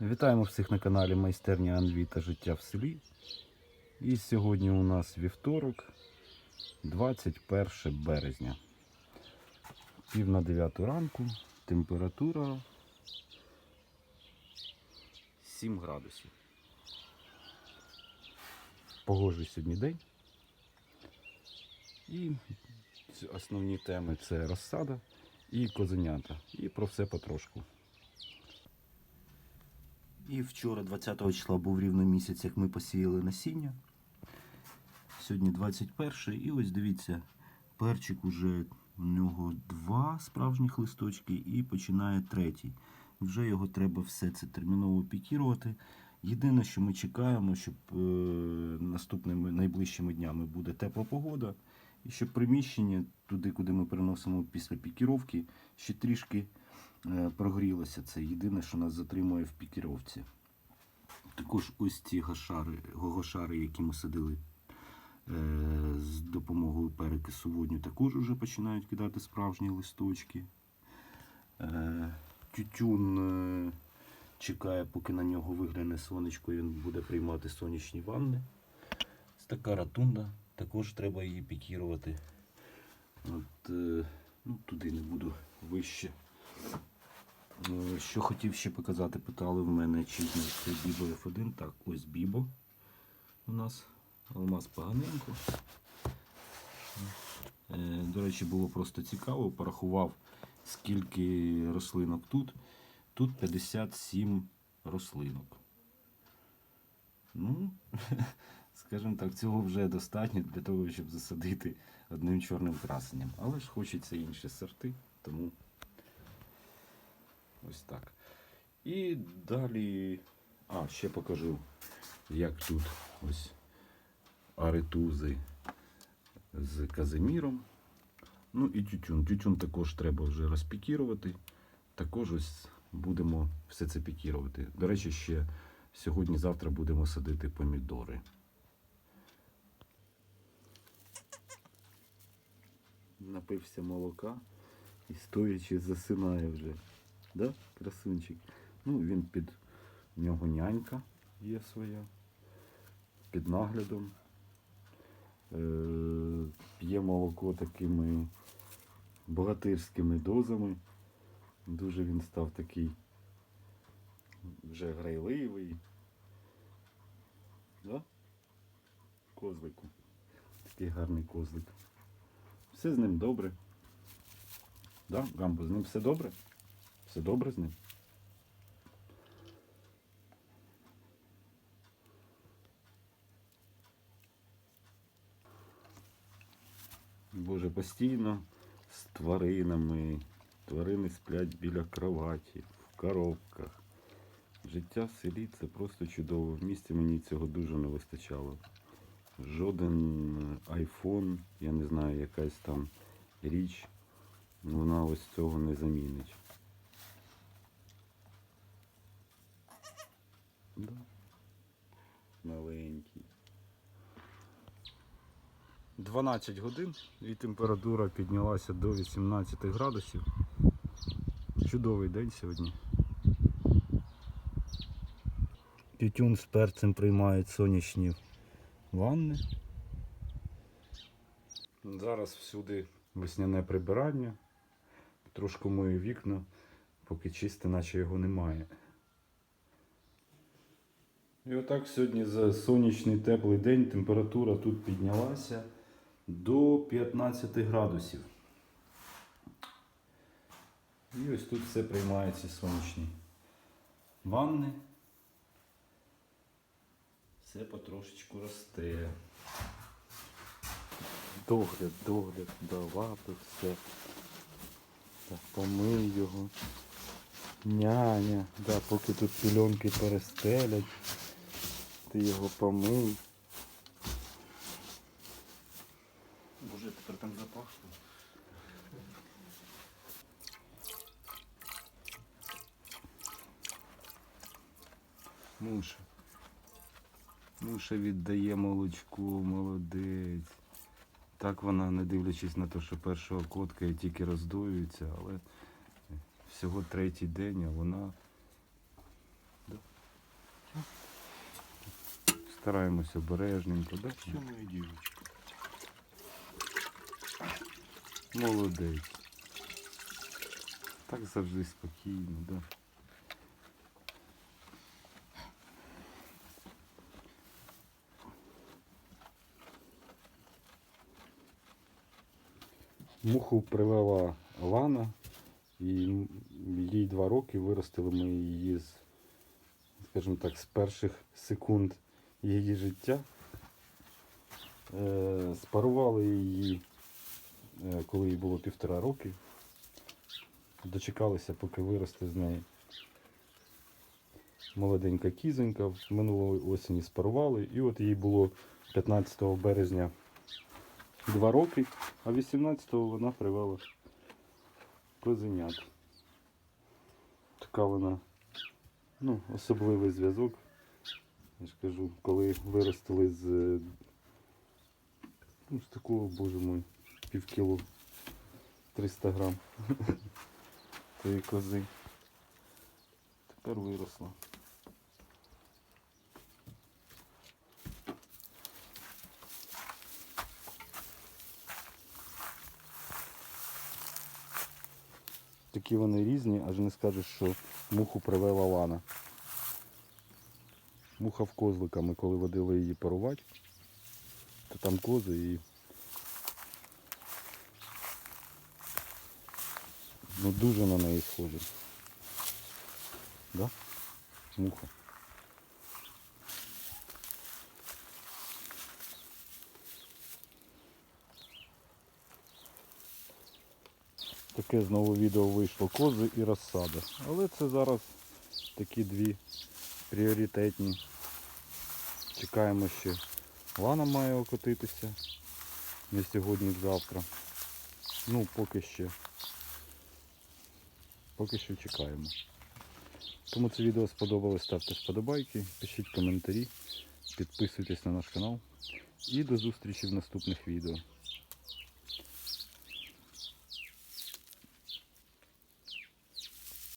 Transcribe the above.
Вітаємо всіх на каналі Майстерня Анві та життя в селі. І сьогодні у нас вівторок, 21 березня. Пів на 9 ранку, температура 7 градусів. Погожий сьогодні день. І основні теми це розсада і козенята. І про все потрошку. І вчора, 20 числа, був рівно місяць, як ми посіяли насіння. Сьогодні 21 і ось дивіться, перчик уже у нього два справжніх листочки і починає третій. Вже його треба все це терміново пікірувати. Єдине, що ми чекаємо, щоб е, наступними найближчими днями буде тепла погода, і щоб приміщення, туди, куди ми переносимо після пікіровки, ще трішки е, прогрілося. Це єдине, що нас затримує в пікіровці. Також ось ці гашари, гогошари, які ми садили е, з допомогою перекису водню, також вже починають кидати справжні листочки. Е, тютюн чекає, поки на нього вигляне сонечко, і він буде приймати сонячні ванни. Ось така ратунда, також треба її пікірувати. От, е, ну, туди не буду вище. Е, Що хотів ще показати, питали в мене, чи знайти Бібо F1. Так, ось Бібо у нас. Алмаз поганенько. Е, До речі, було просто цікаво, порахував, скільки рослинок тут. Тут 57 рослинок. Ну, скажімо так, цього вже достатньо для того, щоб засадити одним чорним красенням. Але ж хочеться інші сорти, тому ось так. І далі. А, ще покажу, як тут ось аритузи з казиміром. Ну і тютюн. Тютюн також треба вже розпікірувати. Також ось будемо все це пікірувати. До речі, ще сьогодні-завтра будемо садити помідори. Напився молока і стоячи засинає вже. Да, красунчик? Ну, він під в нього нянька є своя. Під наглядом. Е, п'є молоко такими богатирськими дозами. Дуже він став такий вже грайливий. Да? Козлику. Такий гарний козлик. Все з ним добре. Да, Гамбо, з ним все добре? Все добре з ним? Боже, постійно з тваринами. Тварини сплять біля кроваті, в коробках. Життя в селі це просто чудово. В місті мені цього дуже не вистачало. Жоден айфон, я не знаю, якась там річ, вона ось цього не замінить. Да. Маленький. 12 годин і температура піднялася до 18 градусів. Чудовий день сьогодні. Тютюн з перцем приймають сонячні ванни. Зараз всюди весняне прибирання. Трошки мою вікна, поки чисте, наче його немає. І отак сьогодні за сонячний теплий день температура тут піднялася до 15 градусів. І ось тут все приймається сонячні ванни. Все потрошечку росте. Догляд, догляд, давати все. Так, помий його. Няня, да, поки тут пільонки перестелять, ти його помий. Боже, тепер там запахло. Муша. Ну, ще віддає молочко, молодець. Так вона, не дивлячись на те, що першого котка і тільки роздоюється, але всього третій день а вона да. стараємося обережненько. Да? Все моя дівчинка. Молодець. Так завжди спокійно, да. Муху привела Лана, і їй два роки виростили ми її з, скажімо так, з перших секунд її життя. Е, спарували її е, коли їй було півтора роки. Дочекалися, поки виросте з неї молоденька кізонька. Минулої осені спарували, і от їй було 15 березня два роки, а 18-го вона привела козенят. Така вона, ну, особливий зв'язок. Я ж кажу, коли виростили з, ну, з такого, боже мой, півкіло 300 грам тієї кози. Тепер виросла. Такі вони різні, аж не скажеш, що муху привела лана. Муха в козлика, ми коли водили її парувати, то там кози і Ну дуже на неї схожі. Да? Муха. Таке знову відео вийшло кози і розсада. Але це зараз такі дві пріоритетні. Чекаємо ще. Лана має окотитися. Не сьогодні, завтра. Ну, поки ще. Поки що чекаємо. Кому це відео сподобалось, ставте вподобайки, пишіть коментарі, підписуйтесь на наш канал. І до зустрічі в наступних відео.